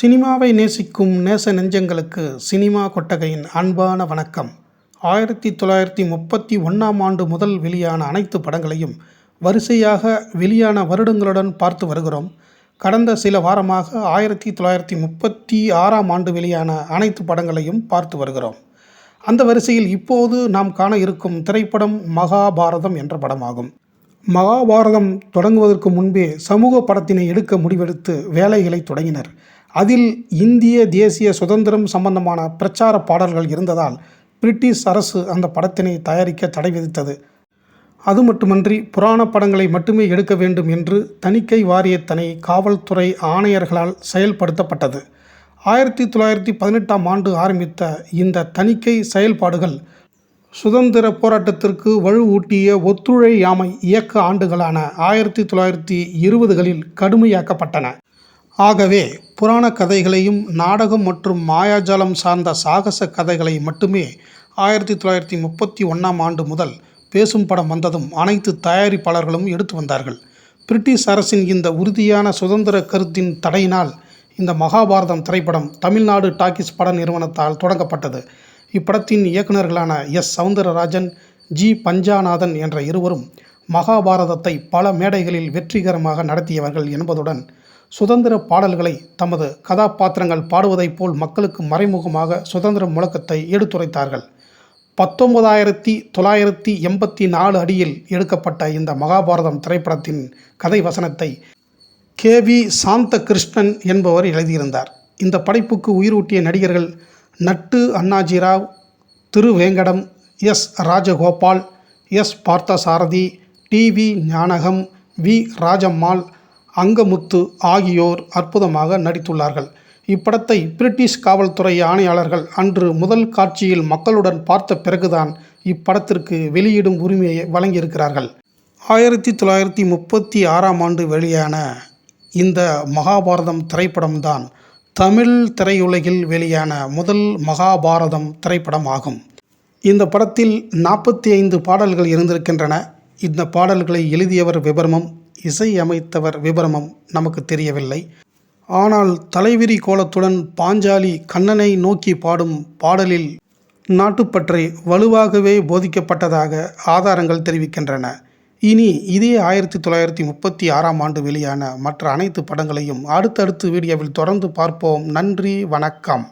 சினிமாவை நேசிக்கும் நேச நெஞ்சங்களுக்கு சினிமா கொட்டகையின் அன்பான வணக்கம். ஆயிரத்தி தொள்ளாயிரத்தி முப்பத்தி ஒன்றாம் ஆண்டு முதல் வெளியான அனைத்து படங்களையும் வரிசையாக வெளியான வருடங்களுடன் பார்த்து வருகிறோம். கடந்த சில வாரமாக ஆயிரத்தி தொள்ளாயிரத்தி முப்பத்தி ஆறாம் ஆண்டு வெளியான அனைத்து படங்களையும் பார்த்து வருகிறோம். அந்த வரிசையில் இப்போது நாம் காண இருக்கும் திரைப்படம் மகாபாரதம் என்ற படமாகும். மகாபாரதம் தொடங்குவதற்கு முன்பே சமூக படத்தினை எடுக்க முடிவெடுத்து வேலைகளை தொடங்கினர். அதில் இந்திய தேசிய சுதந்திரம் சம்பந்தமான பிரச்சார பாடல்கள் இருந்ததால் பிரிட்டிஷ் அரசு அந்த படத்தினை தயாரிக்க தடை விதித்தது. அது மட்டுமன்றி புராண படங்களை மட்டுமே எடுக்க வேண்டும் என்று தணிக்கை வாரியத்தனை காவல்துறை ஆணையர்களால் செயல்படுத்தப்பட்டது. ஆயிரத்தி தொள்ளாயிரத்தி பதினெட்டாம் ஆண்டு ஆரம்பித்த இந்த தணிக்கை செயல்பாடுகள் சுதந்திர போராட்டத்திற்கு வலுவூட்டிய ஒத்துழையாமை இயக்க ஆண்டுகளான ஆயிரத்தி தொள்ளாயிரத்தி இருபதுகளில் கடுமையாக்கப்பட்டன. ஆகவே புராண கதைகளையும் நாடகம் மற்றும் மாயாஜாலம் சார்ந்த சாகச கதைகளை மட்டுமே ஆயிரத்தி தொள்ளாயிரத்தி முப்பத்தி ஒன்றாம் ஆண்டு முதல் பேசும் படம் வந்ததும் அனைத்து தயாரிப்பாளர்களும் எடுத்து வந்தார்கள். பிரிட்டிஷ் அரசின் இந்த உறுதியான சுதந்திர கருத்தின் தடையினால் இந்த மகாபாரதம் திரைப்படம் தமிழ்நாடு டாக்கிஸ் பட நிறுவனத்தால் தொடங்கப்பட்டது. இப்படத்தின் இயக்குநர்களான எஸ். சவுந்தரராஜன் ஜி. பஞ்சாநாதன் என்ற இருவரும் மகாபாரதத்தை பல மேடைகளில் வெற்றிகரமாக நடத்தியவர்கள் என்பதுடன் சுதந்திர பாடல்களை தமது கதாபாத்திரங்கள் பாடுவதைப் போல் மக்களுக்கு மறைமுகமாக சுதந்திர முழக்கத்தை எடுத்துரைத்தார்கள். பத்தொன்பதாயிரத்தி தொள்ளாயிரத்தி எண்பத்தி நாலு அடியில் எடுக்கப்பட்ட இந்த மகாபாரதம் திரைப்படத்தின் கதை வசனத்தை கே வி சாந்த கிருஷ்ணன் என்பவர் எழுதியிருந்தார். இந்த படைப்புக்கு உயிரூட்டிய நடிகர்கள் Nattu Annajirao Thiruvenkatam S Rajagopal S Parthasarathy T V Gnanakam V Rajammal Angamuthu ஆகியோர் அற்புதமாக நடித்துள்ளார்கள். இப்படத்தை பிரிட்டிஷ் காவல்துறை ஆணையாளர்கள் அன்று முதல் காட்சியில் மக்களுடன் பார்த்த பிறகுதான் இப்படத்திற்கு வெளியிடும் உரிமையை வழங்கியிருக்கிறார்கள். ஆயிரத்தி தொள்ளாயிரத்தி முப்பத்தி ஆறாம் ஆண்டு வெளியான இந்த மகாபாரதம் திரைப்படம்தான் தமிழ் திரையுலகில் வெளியான முதல் மகாபாரதம் திரைப்படம் ஆகும் இந்த படத்தில் நாற்பத்தி ஐந்து பாடல்கள் இருந்திருக்கின்றன. இந்த பாடல்களை எழுதியவர் விபரமும் இசையமைத்தவர் விபரமம் நமக்கு தெரியவில்லை. ஆனால் தலைவிரி கோலத்துடன் பாஞ்சாலி கண்ணனை நோக்கி பாடும் பாடலில் நாட்டுப்பற்றை வலுவாகவே போதிக்கப்பட்டதாக ஆதாரங்கள் தெரிவிக்கின்றன. இனி இதே ஆயிரத்தி தொள்ளாயிரத்தி முப்பத்தி ஆறாம் ஆண்டு வெளியான மற்ற அனைத்து படங்களையும் அடுத்தடுத்து வீடியோவில் தொடர்ந்து பார்ப்போம். நன்றி வணக்கம்.